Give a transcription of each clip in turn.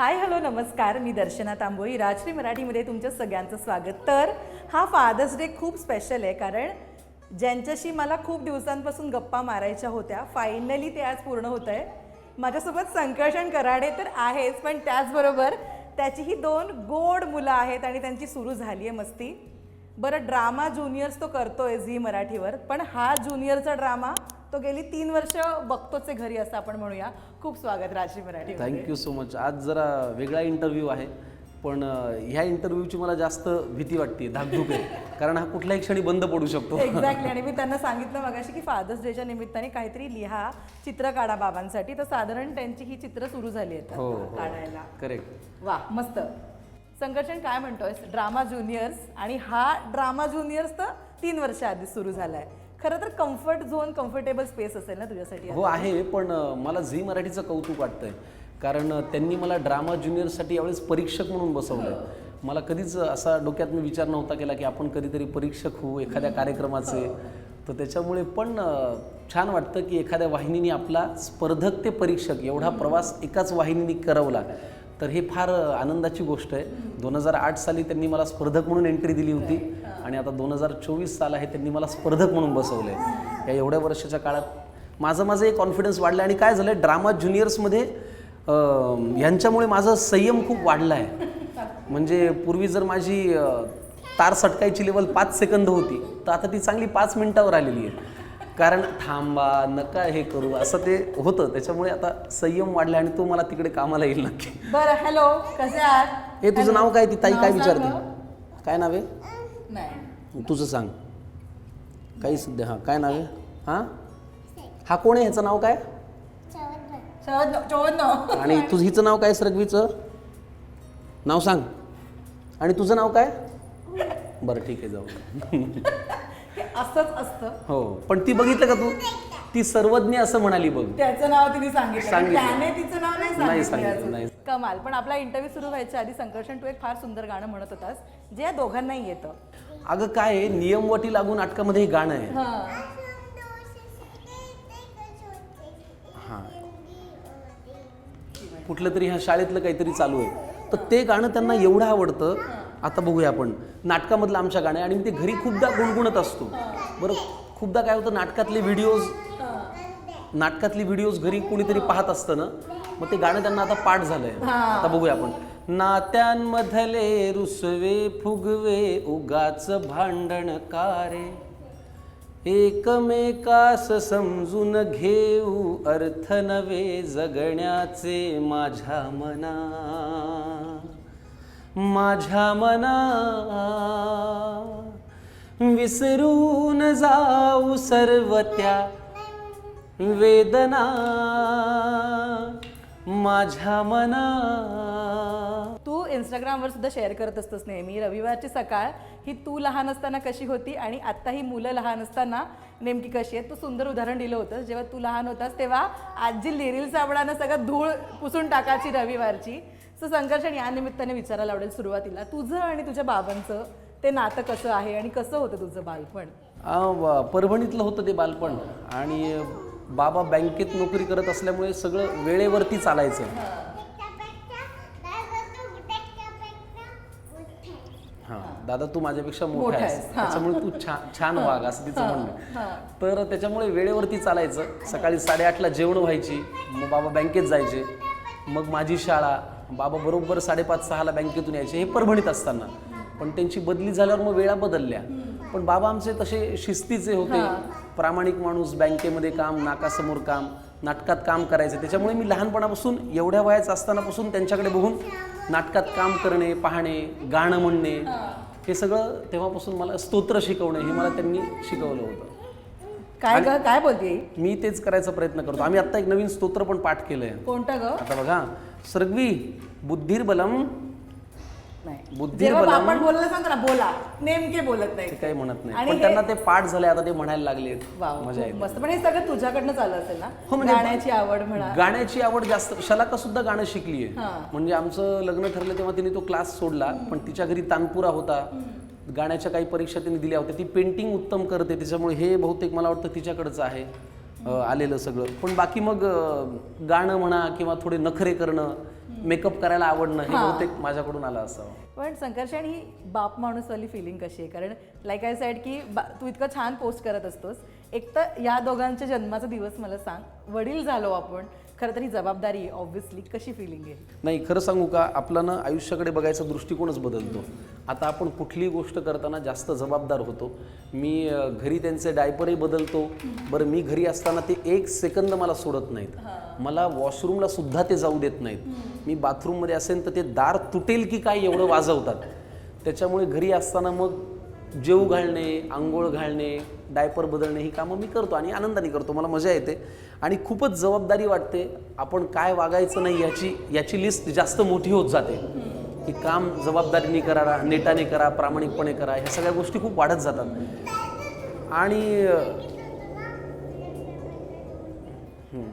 Hi hello नमस्कार. मी दर्शना तांबोळी राजश्री मराठीमध्ये तुमच्या सगळ्यांचं स्वागत. तर हा फादर्स डे खूप स्पेशल आहे कारण ज्यांच्याशी मला खूप दिवसांपासून गप्पा मारायच्या होत्या फायनली ते आज पूर्ण होत आहे. माझ्यासोबत संकर्षण कराडे तर आहेच पण त्याचबरोबर त्याचीही दोन गोड मुलं आहेत आणि त्यांची सुरू झाली आहे मस्ती. बरं ड्रामा ज्युनियर्स तो करतो आहे झी मराठीवर पण हा ज्युनियरचा ड्रामा तो गेली तीन वर्ष बघतोच आहे घरी असं आपण म्हणूया. खूप स्वागत Rajashri Marathi thank you so much आज जरा वेगळा इंटरव्ह्यू आहे पण ह्या इंटरव्ह्यूची मला जास्त भीती वाटते धाकधूक आहे. कारण हा कुठल्याही क्षणी बंद पडू शकतो. एक्झॅक्टली आणि मी त्यांना सांगितलं मगाशी की फादर्स डेच्या निमित्ताने काहीतरी लिहा चित्र काढा बाबांसाठी. तर साधारण त्यांची ही चित्र सुरू झाली आहेत. हो काढायला. करेक्ट वा मस्त. संकर्षण काय म्हणतोय ड्रामा ज्युनियर्स आणि हा ड्रामा ज्युनियर्स तर तीन वर्ष आधी सुरू झालाय. खरं तर कम्फर्ट झोन कम्फर्टेबल स्पेस असेल ना तुझ्यासाठी हो आहे पण मला झी मराठीचं कौतुक वाटतंय. कारण त्यांनी मला ड्रामा ज्युनियरसाठी यावेळेस परीक्षक म्हणून बसवलं मला कधीच असा डोक्यात मी विचार नव्हता केला की आपण कधीतरी परीक्षक होऊ एखाद्या कार्यक्रमाचे. तर त्याच्यामुळे पण छान वाटतं की एखाद्या वाहिनीने आपला स्पर्धक ते परीक्षक एवढा प्रवास एकाच वाहिनीने करवला. तर हे फार आनंदाची गोष्ट आहे. दोन हजार आठ साली त्यांनी मला स्पर्धक म्हणून एंट्री दिली होती. आणि आता दोन हजार चोवीस साल आहे त्यांनी मला स्पर्धक म्हणून बसवलं आहे या एवढ्या वर्षाच्या काळात माझं माझं एक कॉन्फिडन्स वाढलं आणि काय झालं ड्रामा ज्युनियर्समध्ये ह्यांच्यामुळे माझं संयम खूप वाढला आहे म्हणजे पूर्वी जर माझी तार सटकायची लेवल पाच सेकंद होती तर आता ती चांगली पाच मिनिटावर आलेली आहे. कारण थांबा नका हे करू असं ते होतं. त्याच्यामुळे आता संयम वाढला आणि तो मला तिकडे कामाला येईल नक्की. बरं हॅलो कसे आहात? हे तुझं नाव काय? ती ताई काय विचारते? काय नाव आहे? तुझं सांग. काही सध्या हां काय नाव आहे? हां? हा कोण आहे? ह्याचं नाव काय? आणि तुझं हिचं नाव काय सरगवीचं? नाव सांग. आणि तुझं नाव काय? बरं ठीक आहे जाऊ. असंच असतं. हो पण ती बघितलं का तू? ती सर्वज्ञ असं म्हणाली बघ. त्याचं नाव तिने सांगितलं. सांगितलं. त्याने तिचं नाव नाही नाही सांगितलं. नाही. कमाल. पण आपला इंटरव्ह्यू सुरू व्हायच्या आधी संकर्षण तू एक फार सुंदर गाणं म्हणत होतास जे या दोघांनाही येतं. अगं काय आहे, नियमवटी लागून नाटकामध्ये हे गाणं आहे. हां. हां. कुठलं तरी ह्या शाळेतलं काहीतरी चालू आहे. तर ते गाणं त्यांना एवढं आवडतं आता बघूया आपण. नाटकामधलं आमच्या गाणं आणि मी ते घरी खूपदा गुणगुणत असतो. बरं खूपदा काय होतं नाटकातले व्हिडिओज नाटकातली व्हिडिओज घरी कोणीतरी पाहत असतं ना मग ते गाणं त्यांना आता पाठ झालंय. आता बघूया आपण. नात्यांमधले रुसवे फुगवे उगाच भांडण कारे. एकमेकास समजून घेऊ अर्थ नवे जगण्याचे माझ्या मना माझ्या मना विसरून जाऊ सर्व त्या वेदना. माझ्या मना तू इंस्टाग्रामवर सुद्धा शेअर करत असतोस नेहमी. रविवारची सकाळ ही तू लहान असताना कशी होती आणि आत्ता ही मुलं लहान असताना नेमकी कशी आहेत? तू सुंदर उदाहरण दिलं होतं. जेव्हा तू लहान होतास तेव्हा आजी लिरील साबणानं सगळं धूळ पुसून टाकायची रविवारची. सो संघर्षण या निमित्ताने विचारायला आवडेल सुरुवातीला. तुझं आणि तुझ्या बाबांचं ते नातं कसं आहे आणि कसं होतं तुझं बालपण? परभणीतलं होतं ते बालपण. आणि बाबा बँकेत नोकरी करत असल्यामुळे सगळं वेळेवरती चालायचं. हां दादा तू माझ्यापेक्षा मोठा मोठा आहेस. त्याच्यामुळे तू छान छान वाग असं तिचं म्हणणं. तर त्याच्यामुळे वेळेवरती चालायचं. सकाळी साडेआठला जेवण व्हायची. मग बाबा बँकेत जायचे. मग माझी शाळा. बाबा बरोबर साडेपाच सहाला बँकेतून यायचे हे परभणीत असताना. पण त्यांची बदली झाल्यावर मग वेळा बदलल्या. पण बाबा आमचे तसे शिस्तीचे होते. प्रामाणिक माणूस बँकेमध्ये काम नाकासमोर काम नाटकात काम करायचे. त्याच्यामुळे मी लहानपणापासून एवढ्या वयाचं असतानापासून त्यांच्याकडे बघून नाटकात काम करणे पाहणे गाणं म्हणणे हे. सगळं तेव्हापासून मला स्तोत्र शिकवणे हे मला त्यांनी शिकवलं होतं. काय ग? काय बोलते? मी तेच करायचा प्रयत्न करतो. आम्ही आत्ता एक नवीन स्तोत्र पण पाठ केलंय. कोणतं ग? आता बघा. सर्गवी बुद्धिर्बलम नाही. बुद्धिर्बलम जेव्हा आपण बोलायला सांगतो ना बोला. नेमके बोलत नाही. काही म्हणत नाही. आणि पण हे- त्यांना ते पाठ झाले आता ते म्हणायला लागले. मजा येते. मस्त. पण हे सगळं तुझ्याकडनं चालू असेल ना? हो, म्हणजे- गाण्याची आवड म्हणा. गाण्याची आवड जास्त शलाका सुद्धा गाणं शिकली आहे. म्हणजे आमचं लग्न ठरलं तेव्हा तिने तो क्लास सोडला पण तिच्या घरी तानपुरा होता. गाण्याच्या काही परीक्षा तिने दिल्या होत्या. ती पेंटिंग उत्तम करते. त्याच्यामुळे हे बहुतेक मला वाटतं तिच्याकडचं आहे. आलेलं सगळं. पण बाकी मग गाणं म्हणा किंवा थोडे नखरे करणं मेकअप करायला आवडणं हे बहुतेक माझ्याकडून आलं असावं. पण संकर्षण ही बाप माणूसवाली फिलिंग कशी आहे? कारण लाईक आय साईड की तू इतकं छान पोस्ट करत असतोस. एक तर या दोघांच्या जन्माचा दिवस मला सांग. वडील झालो आपण. खरं तर ही जबाबदारी ऑब्व्हियसली कशी फिलिंग आहे? नाही खरं सांगू का? आपला ना आयुष्याकडे बघायचा दृष्टिकोनच बदलतो. आता आपण कुठलीही गोष्ट करताना जास्त जबाबदार होतो. मी घरी त्यांचे डायपरही बदलतो. बरं मी घरी असताना ते एक सेकंद मला सोडत नाहीत. मला वॉशरूमला सुद्धा ते जाऊ देत नाहीत. मी बाथरूममध्ये असेल तर ते दार तुटेल की काय एवढं वाजवतात. त्याच्यामुळे घरी असताना मग जेव घालणे आंघोळ घालणे डायपर बदलणे ही कामं मी करतो आणि आनंदाने करतो. मला मजा येते. आणि खूपच जबाबदारी वाटते आपण काय वागायचं नाही याची याची लिस्ट जास्त मोठी होत जाते. की काम जबाबदारीने करा नेटाने करा प्रामाणिकपणे करा ह्या सगळ्या गोष्टी खूप वाढत जातात. आणि हम्म.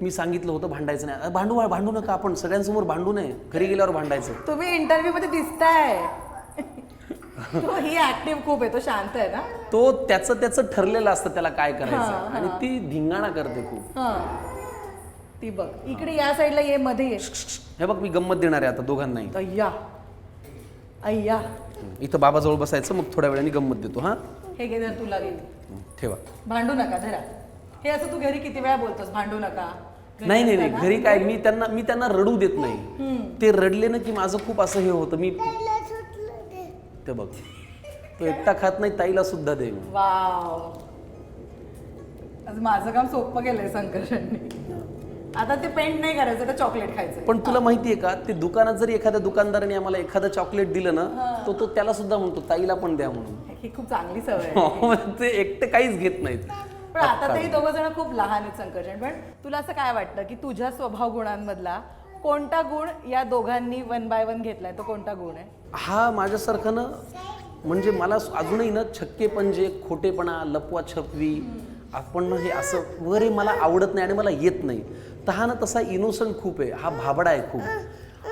मी सांगितलं होतं भांडायचं नाही. भांडू भांडू नका आपण. सगळ्यांसमोर भांडू नये. घरी गेल्यावर भांडायचं. तुम्ही इंटरव्ह्यू मध्ये दिसताय. तो ही ऍक्टिव्ह खूप आहे तो शांत आहे ना? तो त्याचं त्याचं ठरलेलं असतं त्याला काय करायचं. आणि ती धिंगाणा करते खूप. हा. ती बघ इकडे या साईडला ये मध्ये ये. हे बघ मी गंमत देणार आहे आता दोघांनाही. अय्या. अय्या. इथं बाबाजवळ बसायचं मग थोड्या वेळाने गंमत देतो हा? हे घे जर तुला घे ठेवा. भांडू नका धरा हे असं तू घरी किती वेळा बोलतोस भांडू नका. घरी नाही नाही नाही असताना- घरी काय मी त्यांना मी त्यांना रडू देत नाही. ते रडले ना की माझं खूप असं हे होतं मी ते बघ. तो एकटा खात नाही ताईला सुद्धा दे. वाव. आज माझं काम सोपं केलंय संकर्षणने. आता ते पेंट नाही करायचं तर चॉकलेट खायचं? पण तुला माहितीये का ते दुकानात जरी एखाद्या दुकानदाराने आम्हाला एखादं चॉकलेट दिलं ना तो तो त्याला सुद्धा म्हणतो ताईला पण द्या म्हणून. ही खूप चांगली सवय आहे. ते एकटे काहीच घेत नाहीत. पण आता तरी दोघं जण खूप लहान आहेत संकर्षण पण तुला असं काय वाटतं की तुझ्या स्वभाव गुणांमधला कोणता गुण या दोघांनी वन बाय वन घेतलाय? तो कोणता गुण आहे? हा माझ्यासारखं ना म्हणजे मला अजूनही ना छक्के पंजे खोटेपणा लपवा छपवी आपण हे असं वगैरे मला आवडत नाही आणि मला येत नाही. तर हा ना तसा इनोसंट खूप आहे. हा भाबडा आहे खूप.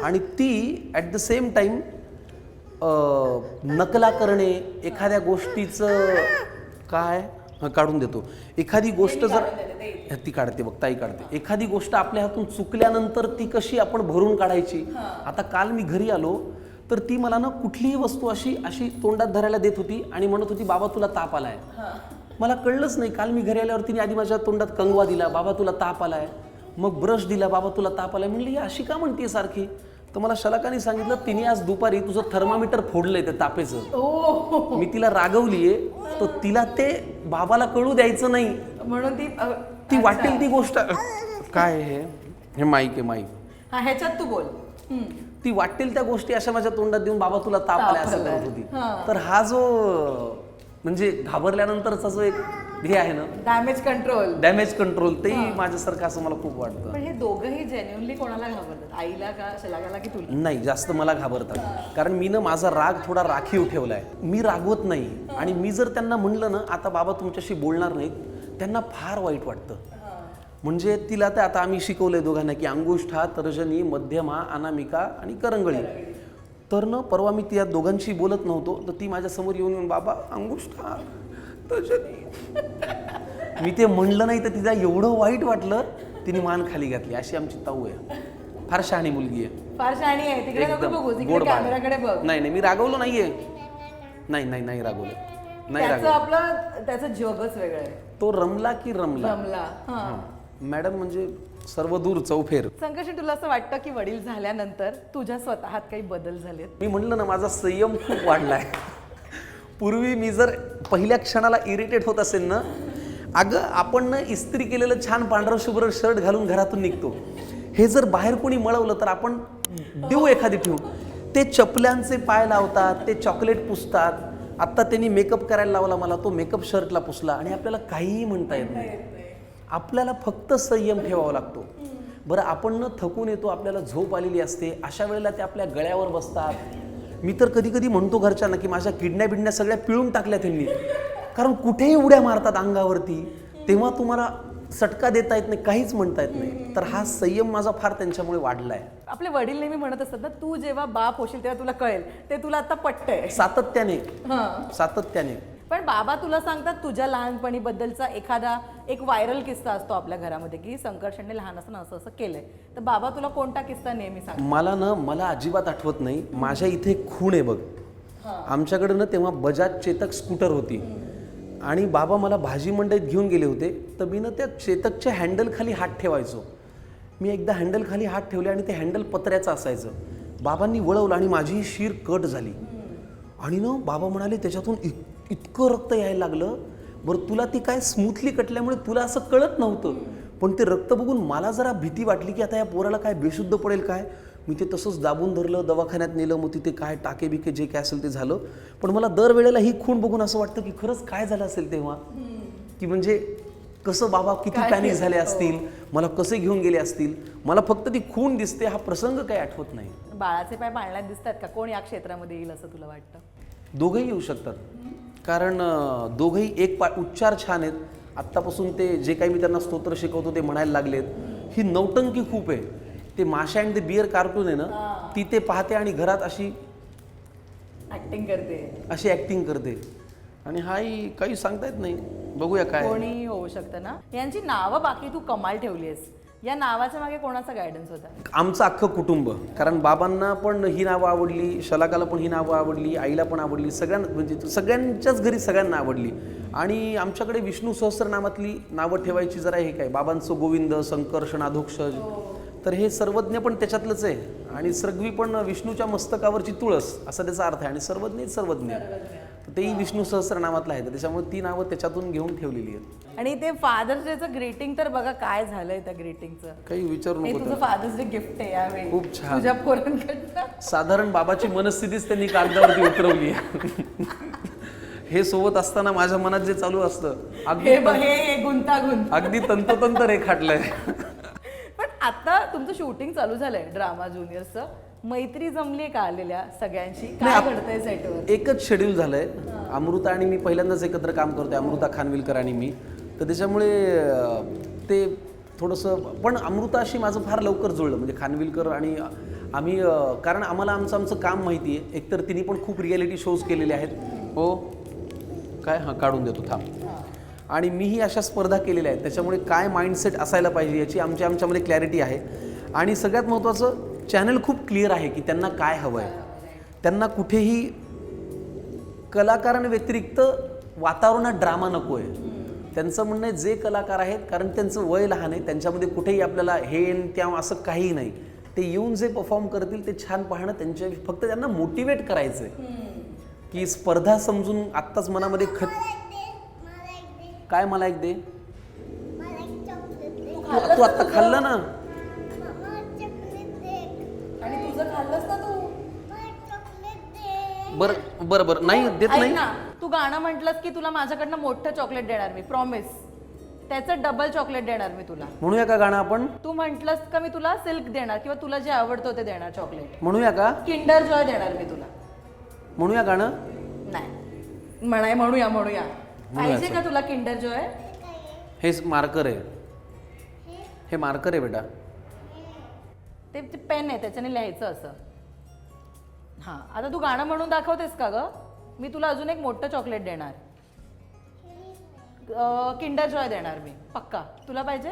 आणि ती ॲट द सेम टाईम नकला करणे एखाद्या गोष्टीचं काय? हं, काढून देतो. एखादी गोष्ट जर ती काढते बघ ताई काढते. एखादी गोष्ट आपल्या हातून चुकल्यानंतर ती कशी आपण भरून काढायची? आता काल मी घरी आलो तर ती मला ना कुठलीही वस्तू अशी अशी तोंडात धरायला देत होती आणि म्हणत होती बाबा तुला ताप आलाय. मला कळलंच नाही. काल मी घरी आल्यावर तिने आधी माझ्या तोंडात कंगवा दिला बाबा तुला ताप आलाय. मग ब्रश दिला बाबा तुला ताप आलाय. म्हणली अशी का म्हणते सारखी. तर मला शलाकाने सांगितलं तिने आज दुपारी तुझं थर्मामीटर फोडलंय ते तापेचं. ओ मी तिला रागवलीये तर तिला ते बाबाला कळू द्यायचं नाही. म्हणून ती अ, ती वाटेल ती गोष्ट. काय हे? हे माईक आहे माईक. हा ह्याच्यात तू बोल. हम्म. ती वाटेल त्या गोष्टी अशा माझ्या तोंडात देऊन बाबा तुला ताप आलाय असं. करत होती. तर हा जो म्हणजे घाबरल्यानंतरचा जो एक हे आहे ना डॅमेज कंट्रोल डॅमेज कंट्रोल तेही माझ्यासारखं असं मला खूप वाटतं. पण हे दोघंही जेन्युनली कोणाला घाबरतात? आईला का शलाकाला की तुला? नाही जास्त मला घाबरतात. कारण मी ना माझा राग थोडा राखीव ठेवलाय. मी रागवत नाही. आणि मी जर त्यांना म्हणलं ना आता बाबा तुमच्याशी बोलणार नाहीत त्यांना फार वाईट वाटतं. म्हणजे तिला तर आता आम्ही शिकवलंय दोघांना की अंगुष्ठा तर्जनी मध्यमा अनामिका आणि करंगळी. तर ना परवा मी त्या दोघांशी बोलत नव्हतो तर ती माझ्यासमोर येऊन येऊन बाबा अंगुष्ठा मी ते म्हणलं नाही तर तिला एवढं वाईट वाटलं तिने मान खाली घातली. अशी आमची ताऊ आहे. फार शहाणी मुलगी आहे. फार शहाणी आहे. तिकडे नको एकदम बघू तिकडे गोड बाळ. कॅमेराकडे बघ. नाही नाही मी रागवलो नाहीये. नाही नाही नाही रागवलं. नाही त्याचं रागवलं. आपलं त्याचं जगच वेगळं आहे. तो रमला की रमला? रमला हा. मॅडम म्हणजे सर्व दूर चौफेर. संकर्षण तुला असं वाटतं की वडील झाल्यानंतर तुझ्या स्वतःत काही बदल झालेत? मी म्हणलं ना माझा संयम खूप वाढलाय. पूर्वी मी जर पहिल्या क्षणाला इरिटेट होत असेल ना अगं आपण ना इस्त्री केलेलं छान पांढरं शुभ्र शर्ट घालून घरातून निघतो. हे जर बाहेर कोणी मळवलं तर आपण देऊ एखादी ठेवून. ते चपल्यांचे पाय लावतात ते चॉकलेट पुसतात. आत्ता त्यांनी मेकअप करायला लावला मला तो मेकअप शर्टला पुसला आणि आपल्याला काहीही म्हणता येत नाही. आपल्याला फक्त संयम ठेवावा लागतो. बरं आपण न थकून येतो आपल्याला झोप आलेली असते अशा वेळेला ते आपल्या गळ्यावर बसतात. मी तर कधी कधी म्हणतो घरच्यांना की माझ्या किडण्या बिडण्या सगळ्या पिळून टाकल्या त्यांनी. कारण कुठेही उड्या मारतात अंगावरती तेव्हा तुम्हाला सटका देता येत नाही काहीच म्हणता येत नाही. तर हा संयम माझा फार त्यांच्यामुळे वाढलाय. आपले वडील नेहमी म्हणत असतात ना तू जेव्हा बाप होशील तेव्हा तुला कळेल. ते तुला आता पटतंय. सातत्याने. सातत्याने. पण बाबा तुला सांगतात तुझ्या लहानपणीबद्दलचा एखादा एक व्हायरल किस्सा असतो आपल्या घरामध्ये की संकर्षणने लहान असताना असं असं केलंय. तर बाबा तुला कोणता किस्सा नेहमी सांग मला ना मला अजिबात आठवत नाही. माझ्या इथे खूण आहे बघ. आमच्याकडे ना तेव्हा बजाज चेतक स्कूटर होती. आणि बाबा मला भाजी मंडईत घेऊन गेले होते. तर मी ना त्या चेतकच्या हँडल खाली हात ठेवायचो. मी एकदा हँडल खाली हात ठेवले आणि ते हँडल पत्र्याचं असायचं. बाबांनी वळवलं आणि माझी शीर कट झाली. आणि ना बाबा म्हणाले त्याच्यातून इतकं रक्त यायला लागलं. बरं तुला ती काय स्मूथली कटल्यामुळे तुला असं कळत नव्हतं. पण ते रक्त बघून मला जरा भीती वाटली की आता या पोराला काय बेशुद्ध पडेल काय? मी ते तसंच दाबून धरलं दवाखान्यात नेलं मग तिथे काय टाके बिके जे काय असेल ते झालं. पण मला दरवेळेला ही खूण बघून असं वाटतं की खरंच काय झालं असेल तेव्हा? की म्हणजे कसं बाबा किती पॅनिक? झाले असतील? मला कसे घेऊन गेले असतील? मला फक्त ती खूण दिसते हा प्रसंग काही आठवत नाही. बाळाचे पाय पाळण्यात दिसतात का? कोण या क्षेत्रामध्ये येईल असं तुला वाटतं? दोघंही येऊ शकतात. कारण दोघंही एक पा उच्चार छान आहेत. आत्तापासून ते जे काही मी त्यांना स्तोत्र शिकवतो ते म्हणायला लागलेत. ही नौटंकी खूप आहे. ते माशा अँड द बियर कार्टून आहे ना ती ते पाहते आणि घरात अशी ऍक्टिंग करते. अशी ॲक्टिंग करते. आणि हाही काही सांगता येत नाही. बघूया काय कोणी होऊ शकतं ना. यांची नावं बाकी तू कमाल ठेवलीस या नावाच्या मागे कोणाचा गायडन्स होता? आमचं अख्खं कुटुंब. कारण बाबांना पण ही नावं आवडली शलाकाला पण ही नावं आवडली आईला पण आवडली सगळ्यांना म्हणजे सगळ्यांच्याच घरी सगळ्यांना आवडली. आणि आमच्याकडे विष्णू सहस्रनामातली नावं ठेवायची जरा हे काय बाबांचं गोविंद संकर्षण अधोक्षज तर हे सर्वज्ञ पण त्याच्यातलंच आहे. आणि सर्गवी पण विष्णूच्या मस्तकावरची तुळस असा त्याचा अर्थ आहे. आणि सर्वज्ञ. सर्वज्ञ. तेही विष्णू सहस्रनामातलं आहे तर त्याच्यामुळे ती नावं त्याच्यातून घेऊन ठेवलेली आहेत. आणि ते फादर्स डेचं ग्रीटिंग तर बघा काय झालंय त्या ग्रीटिंगचं. काही विचारू हे नको तुझं फादर्स डे गिफ्ट आहे यावेळी. खूप छान. तुझ्या पोरांकडनं. साधारण बाबाची मनस्थितीच त्यांनी कागदावरती उतरवली हे सोबत असताना माझ्या मनात जे चालू असतं अगदी हे बघ हे हे गुंतागुंत अगदी तंतोतंत रेखाटलंय. पण आता तुमचं शूटिंग चालू झालंय ड्रामा ज्युनियरचं मैत्री जमली का आलेल्या सगळ्यांशी? काय घडतंय सेटवर? एकच शेड्यूल झालंय. अमृता आणि मी पहिल्यांदाच एकत्र काम करतोय अमृता खानविलकर आणि मी. तर त्याच्यामुळे अं, ते थोडंसं पण अमृता अशी माझं फार लवकर जुळलं म्हणजे खानविलकर आणि आम्ही अं, कारण आम्हाला आमचं आमचं काम माहिती आहे. एकतर तिने पण खूप रियालिटी शोज केलेले आहेत. हो? काय? हां काढून देतो थांब. आणि मीही अशा स्पर्धा केलेल्या आहेत. त्याच्यामुळे काय माइंडसेट असायला पाहिजे याची आमच्या आमच्यामध्ये क्लॅरिटी आहे. आणि सगळ्यात महत्त्वाचं चॅनल खूप क्लिअर आहे की त्यांना काय हवं आहे त्यांना कुठेही कलाकारांव्यतिरिक्त वातावरणात ड्रामा नको आहे त्यांचं म्हणणं आहे जे कलाकार आहेत कारण त्यांचं वय लहान आहे त्यांच्यामध्ये कुठेही आपल्याला हे त्या असं काही नाही. ते येऊन जे परफॉर्म करतील ते छान पाहणं त्यांच्या फक्त त्यांना मोटिवेट करायचं आहे की स्पर्धा समजून आत्ताच मनामध्ये खत काय मला एक दे? तू आत्ता खाल्लं ना? बरं बरं बरं. नाही देत ऐक नाही ना तू गाणं म्हटलंस की तुला माझ्याकडनं मोठं चॉकलेट देणार मी प्रॉमिस त्याचं डबल चॉकलेट देणार मी तुला. म्हणूया का गाणं आपण? तू म्हंटलस का मी तुला सिल्क देणार किंवा तुला जे आवडतं ते देणार चॉकलेट. म्हणूया का? किंडर जॉय देणार मी तुला. म्हणूया गाणं? नाही. म्हणाय म्हणूया म्हणूया. पाहिजे का तुला किंडर जॉय हे मार्कर आहे. हे मार्कर आहे बेटा. ते पेन आहे त्याच्याने लिहायचं असं. हां आता तू गाणं म्हणून दाखवतेस का ग? मी तुला अजून एक मोठं चॉकलेट देणार. किंडर जॉय देणार मी पक्का. तुला पाहिजे?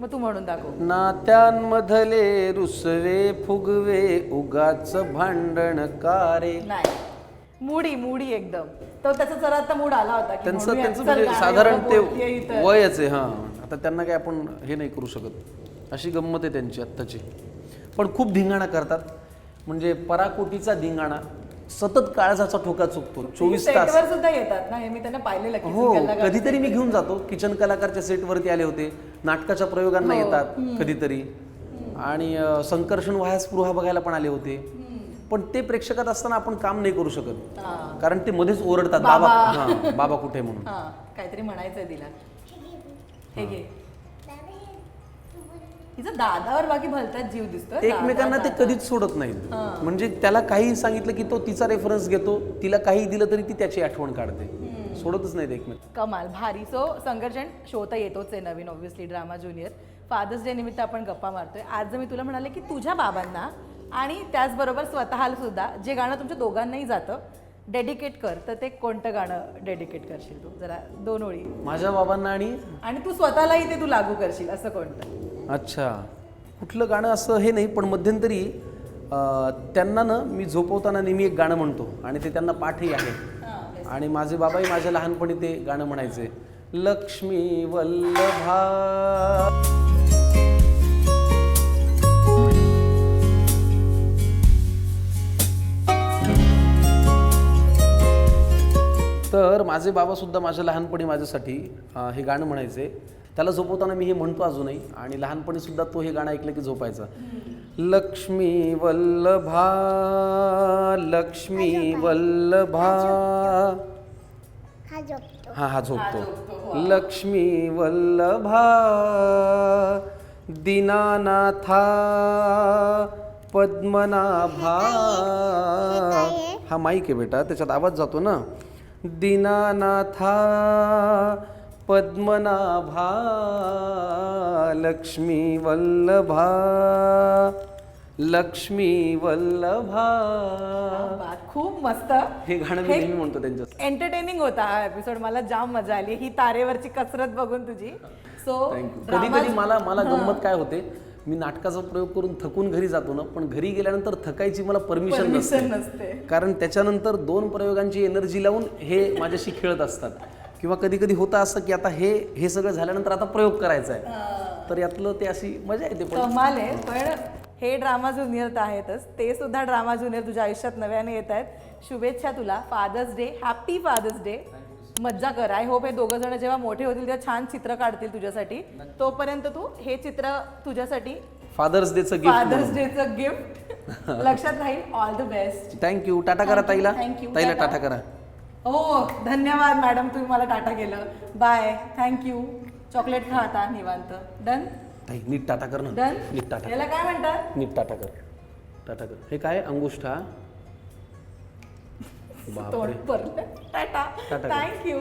मग तू म्हणून दाखव. नात्यांमधले रुसवे फुगवे उगाच भांडण कारे. नाही. मुडी मुडी एकदम. तो त्याचा जरा आता मूड आला होता की त्यांचं म्हणूया, त्यांचं चल म्हणजे गाणं साधारण एवढं ते इथं. वयच आहे हां. आता त्यांना काय आपण हे नाही करू शकत. अशी गंमत आहे त्यांची आत्ताची. पण खूप धिंगाणा करतात. म्हणजे पराकोटीचा धिंगाणा सतत काळजाचा ठोका चुकतो. चोवीस तास. सेटवर सुद्धा येतात ना हे मी त्यांना पाहिलेलं की हो सिंगलला गाणं कधीतरी मी घेऊन जातो. किचन कलाकारच्या सेटवरती आले होते. नाटकाच्या प्रयोगांना येतात कधीतरी. आणि अं, संकर्षण वायास्पृहा बघायला पण आले होते. पण ते प्रेक्षकात असताना आपण काम नाही करू शकत. हां. कारण ते मध्येच ओरडतात बाबा. बाबा. हा बाबा कुठे म्हणून. हां काहीतरी म्हणायचंय तिला. हे घे. तिचं दादावर बाकी भलत्यात जीव दिसतोय. एकमेकांना ते कधीच सोडत नाहीत. म्हणजे त्याला काही सांगितलं की तो तिचा रेफरन्स घेतो तिला काही दिलं तरी ती त्याची आठवण काढते. सोडतच नाहीत एकमेक कमाल भारी. सो संघर्षण शो तर येतोच आहे नवीन obviously drama junior Father's Day निमित्त आपण गप्पा मारतोय. आज जर मी तुला म्हणाले की तुझ्या बाबांना आणि त्याचबरोबर स्वतःला सुद्धा जे गाणं तुमच्या दोघांनाही जातं डेडिकेट कर तर ते कोणतं गाणं डेडिकेट करशील तू? जरा दोन ओळी. माझ्या बाबांना आणि? आणि तू स्वतःलाही ते तू लागू करशील असं कोणतं? अच्छा. कुठलं गाणं असं हे नाही पण मध्यंतरी अं, त्यांना ना मी झोपवताना नेहमी एक गाणं म्हणतो आणि ते त्यांना पाठही आहे. आणि माझे बाबाही माझ्या लहानपणी ते गाणं म्हणायचे लक्ष्मी वल्लभा तर माझे बाबा सुद्धा माझ्या लहानपणी माझ्यासाठी हे गाणं म्हणायचे. त्याला झोपवताना मी हे म्हणतो अजूनही आणि लहानपणी सुद्धा तो हे गाणं ऐकलं की झोपायचा. लक्ष्मी वल्लभा लक्ष्मी वल्लभा. हा झोपतो. हा हा झोपतो. लक्ष्मी वल्लभा दीनानाथा पद्मनाभा. हा माईक आहे बेटा त्याच्यात आवाज जातो ना. दीनानाथा पद्मनाभा लक्ष्मी वल्लभा लक्ष्मी वल्लभा खूप मस्त. हे गाणं मी नेहमी म्हणतो त्यांच्या एंटरटेनिंग होता हा एपिसोड मला जाम मजा आली. ही तारेवरची कसरत बघून तुझी. सो कधी कधी मला मला गंमत काय होते? मी नाटकाचा प्रयोग करून थकून घरी जातो ना पण घरी गेल्यानंतर थकायची मला परमिशन नसते. कारण त्याच्यानंतर दोन प्रयोगांची एनर्जी लावून हे माझ्याशी खेळत असतात. किंवा कधी कधी होतं असं की आता हे हे सगळं झाल्यानंतर आता प्रयोग करायचा आहे. तर यातलं ते अशी मजा येते पण. पण हे ड्रामा ज्युनियर तर आहेतच. ते सुद्धा ड्रामा ज्युनियर तुझ्या आयुष्यात नव्याने येत आहेत. शुभेच्छा तुला. Father's Day happy Father's Day मज्जा कर. आय होप हे दोघं जण जेव्हा मोठे होतील तेव्हा छान चित्र काढतील तुझ्यासाठी. तोपर्यंत तू हे चित्र तुझ्यासाठी फादर्स डेचं फादर्स गिफ्ट डेचं गिफ्ट लक्षात राहील all the best thank you Tata करा ताईला. You. ताईला टाटा. टाटा करा. हो धन्यवाद मॅडम तुम्ही मला टाटा केलं. बाय थँक्यू चॉकलेट खा आता निवांत. डन ताई नीट टाटा कर ना. डन नीट टाटा याला काय म्हणतात? नीट टाटा कर. टाटा कर. हे काय? अंगुष्ठा. बापरे. टाटा. टाटा. थँक्यू